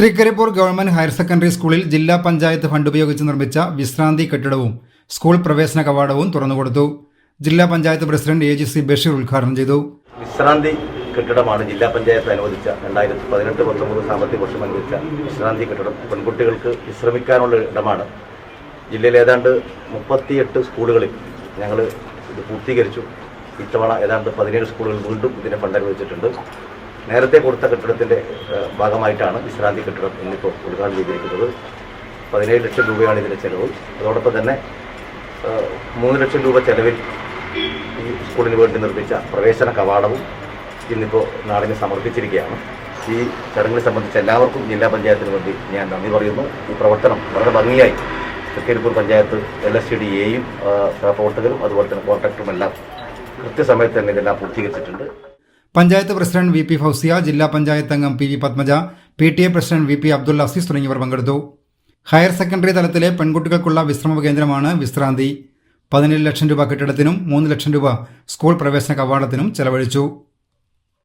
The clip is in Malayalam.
തൃക്കരിപ്പൂർ ഗവൺമെന്റ് ഹയർ സെക്കൻഡറി സ്കൂളിൽ ജില്ലാ പഞ്ചായത്ത് ഫണ്ട് ഉപയോഗിച്ച് നിർമ്മിച്ച വിശ്രാന്തി കെട്ടിടവും സ്കൂൾ പ്രവേശന കവാടവും തുറന്നുകൊടുത്തു. ജില്ലാ panchayat president A G C Basheer ഉദ്ഘാടനം ചെയ്തു. വിശ്രാന്തി കെട്ടിടമാണ് ജില്ലാ പഞ്ചായത്ത് അനുവദിച്ച രണ്ടായിരത്തി പതിനെട്ട് പത്തൊമ്പത് സാമ്പത്തിക വർഷം അനുവദിച്ച വിശ്രാന്തി കെട്ടിടം. പെൺകുട്ടികൾക്ക് വിശ്രമിക്കാനുള്ള ഇടമാണ്. ജില്ലയിൽ ഏതാണ്ട് മുപ്പത്തിയെട്ട് സ്കൂളുകളിൽ ഞങ്ങൾ ഇത് പൂർത്തീകരിച്ചു. ഇത്തവണ ഏതാണ്ട് പതിനേഴ് സ്കൂളുകൾ വീണ്ടും ഇതിനെ ഫണ്ട് അനുവദിച്ചിട്ടുണ്ട്. നേരത്തെ കൊടുത്ത കെട്ടിടത്തിന്റെ ഭാഗമായിട്ടാണ് വിശ്രാന്തി കെട്ടിടം ഇന്നിപ്പോൾ ഉദ്ഘാടനം ചെയ്തിരിക്കുന്നത്. പതിനേഴ് ലക്ഷം രൂപയാണ് ഇതിന്റെ ചെലവ്. അതോടൊപ്പം തന്നെ മൂന്ന് ലക്ഷം രൂപ ചെലവിൽ ഈ സ്കൂളിന് വേണ്ടി നിർമ്മിച്ച പ്രവേശന കവാടവും ഇന്നിപ്പോൾ നാടിന് സമർപ്പിച്ചിരിക്കുകയാണ്. ഈ ചടങ്ങിനെ സംബന്ധിച്ച് എല്ലാവർക്കും ജില്ലാ പഞ്ചായത്തിന് വേണ്ടി ഞാൻ നന്ദി പറയുന്നു. ഈ പ്രവർത്തനം വളരെ ഭംഗിയായി Thrikkaripur panchayat L S C D എയും പ്രവർത്തകരും അതുപോലെ തന്നെ കോൺട്രാക്ടറും എല്ലാം കൃത്യസമയത്ത് തന്നെ ഇതെല്ലാം പൂർത്തീകരിച്ചിട്ടുണ്ട്. Panchayat president V P Fousiya ജില്ലാ പഞ്ചായത്ത് അംഗം P V Padmaja P T A president V P Abdul Azeez തുടങ്ങിയവർ പങ്കെടുത്തു. ഹയർ സെക്കൻഡറി തലത്തിലെ പെൺകുട്ടികൾക്കുള്ള വിശ്രമ കേന്ദ്രമാണ് വിശ്രാന്തി. പതിനേഴ് ലക്ഷം രൂപ കെട്ടിടത്തിനും മൂന്ന് ലക്ഷം രൂപ സ്കൂൾ പ്രവേശന കവാടത്തിനും ചെലവഴിച്ചു.